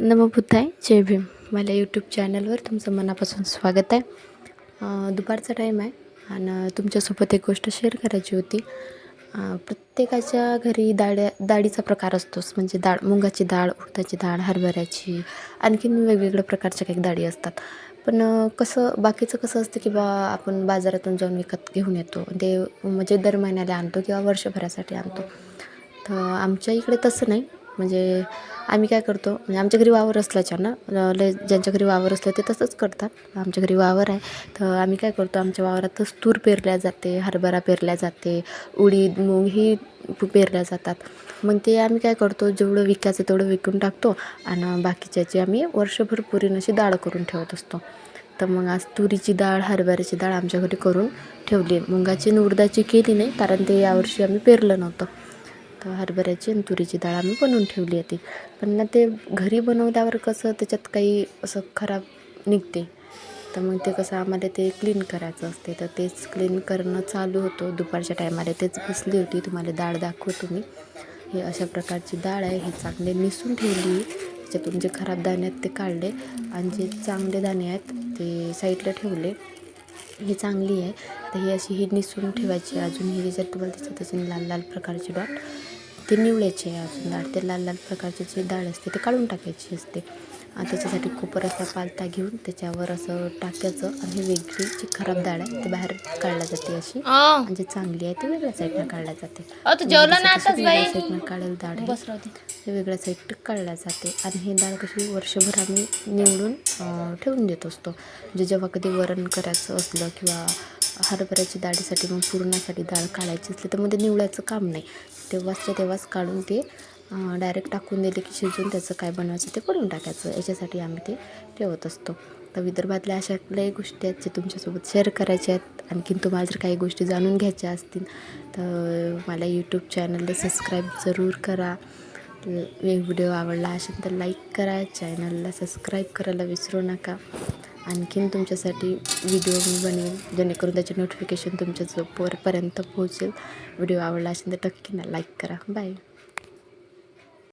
नमो बुद्धाय जय भीम. माझ्या यूट्यूब चॅनलवर तुमचं मनापासून स्वागत आहे. दुपारचा टाईम आहे आणि तुमच्यासोबत एक गोष्ट शेअर करायची होती. प्रत्येकाच्या घरी डाळ्या डाळीचा प्रकार असतोच. म्हणजे डाळ मुगाची डाळ उडदाची डाळ हरभऱ्याची आणखीन वेगवेगळ्या प्रकारच्या काही डाळी असतात. पण कसं बाकीचं कसं असतं की बा आपण बाजारातून जाऊन विकत घेऊन येतो. ते म्हणजे दर महिन्याला आणतो किंवा वर्षभरासाठी आणतो. तर आमच्या इकडे तसं नाही. म्हणजे आम्ही काय करतो म्हणजे आमच्या घरी वावर असल्याच्या ना लय ज्यांच्या घरी वावर असलं ते तसंच करतात. आमच्या घरी वावर आहे तर आम्ही काय करतो आमच्या वावरातच तूर पेरल्या जाते हरभरा पेरल्या जाते उडीद मूग ही पेरल्या जातात. मग ते आम्ही काय करतो जेवढं विकायचं तेवढं विकून टाकतो आणि बाकीच्याची आम्ही वर्षभर पुरीन अशी डाळ करून ठेवत असतो. तर मग आज तुरीची डाळ हरभऱ्याची डाळ आमच्या घरी करून ठेवली. मुगाची आणि उडदाची केली नाही कारण ते यावर्षी आम्ही पेरलं नव्हतं. तर हरभऱ्याची आणि तुरीची डाळ आम्ही बनवून ठेवली होती. पण ना ते घरी बनवल्यावर कसं त्याच्यात काही असं खराब निघते. तर मग ते कसं आम्हाला ते क्लीन करायचं असते. तर तेच क्लीन करणं चालू होतं. दुपारच्या टायमाला तेच बसली होती. तुम्हाला डाळ दाखवतो मी. हे अशा प्रकारची डाळ आहे. हे चांगले निसून ठेवली. त्याच्यातून जे खराब दाणे आहेत ते काढले. आणि जे चांगले दाणे आहेत ते साईडला ठेवले. ही चांगली आहे. तर ही अशी ही निसून ठेवायची अजून ही जर तुम्हाला दिसत असेल लाल लाल प्रकारची डॉट ते निवडायची आहे अजून. डाळ ते लाल लाल प्रकारची जी डाळ असते ते काढून टाकायची असते. त्याच्यासाठी खूप असा पालता घेऊन त्याच्यावर असं टाकायचं आणि ही वेगळी जी खराब डाळ आहे ती बाहेर काढल्या जाते अशी. आणि जी चांगली आहे ती वेगळ्या साईडनं काढल्या जाते. तू जेवला ना आताच बाई? वेगळ्या साईडनं काढेल डाळ आहे ते वेगळ्या साईड काढल्या जाते. आणि ही डाळ कशी वर्षभर आम्ही निवडून ठेवून देत असतो. म्हणजे जेव्हा कधी वरण करायचं असलं किंवा हरभऱ्याची डाळीसाठी मग पुरणासाठी डाळ काढायची असली तर मध्ये निवडायचं काम नाही. तेव्हाचच्या तेव्हाच काढून ते डायरेक्ट टाकून दिले की शिजून त्याचं काय बनवायचं ते करून टाकायचं. याच्यासाठी आम्ही ते ठेवत असतो. तर विदर्भातल्या अशा लई गोष्टी आहेत जे तुमच्यासोबत शेअर करायच्या आहेत. आणखीन तुम्हाला जर काही गोष्टी जाणून घ्यायच्या असतील तर मला यूट्यूब चॅनलला सबस्क्राईब जरूर करा. व्हिडिओ आवडला असेल तर लाईक करा. चॅनलला सबस्क्राईब करायला विसरू नका. आणखीन तुमच्यासाठी व्हिडिओ मी बनवेल जेणेकरून त्याचे नोटिफिकेशन तुमच्या जो पोहोचेल. व्हिडिओ आवडला असेल तर नक्की ना लाईक करा. बाय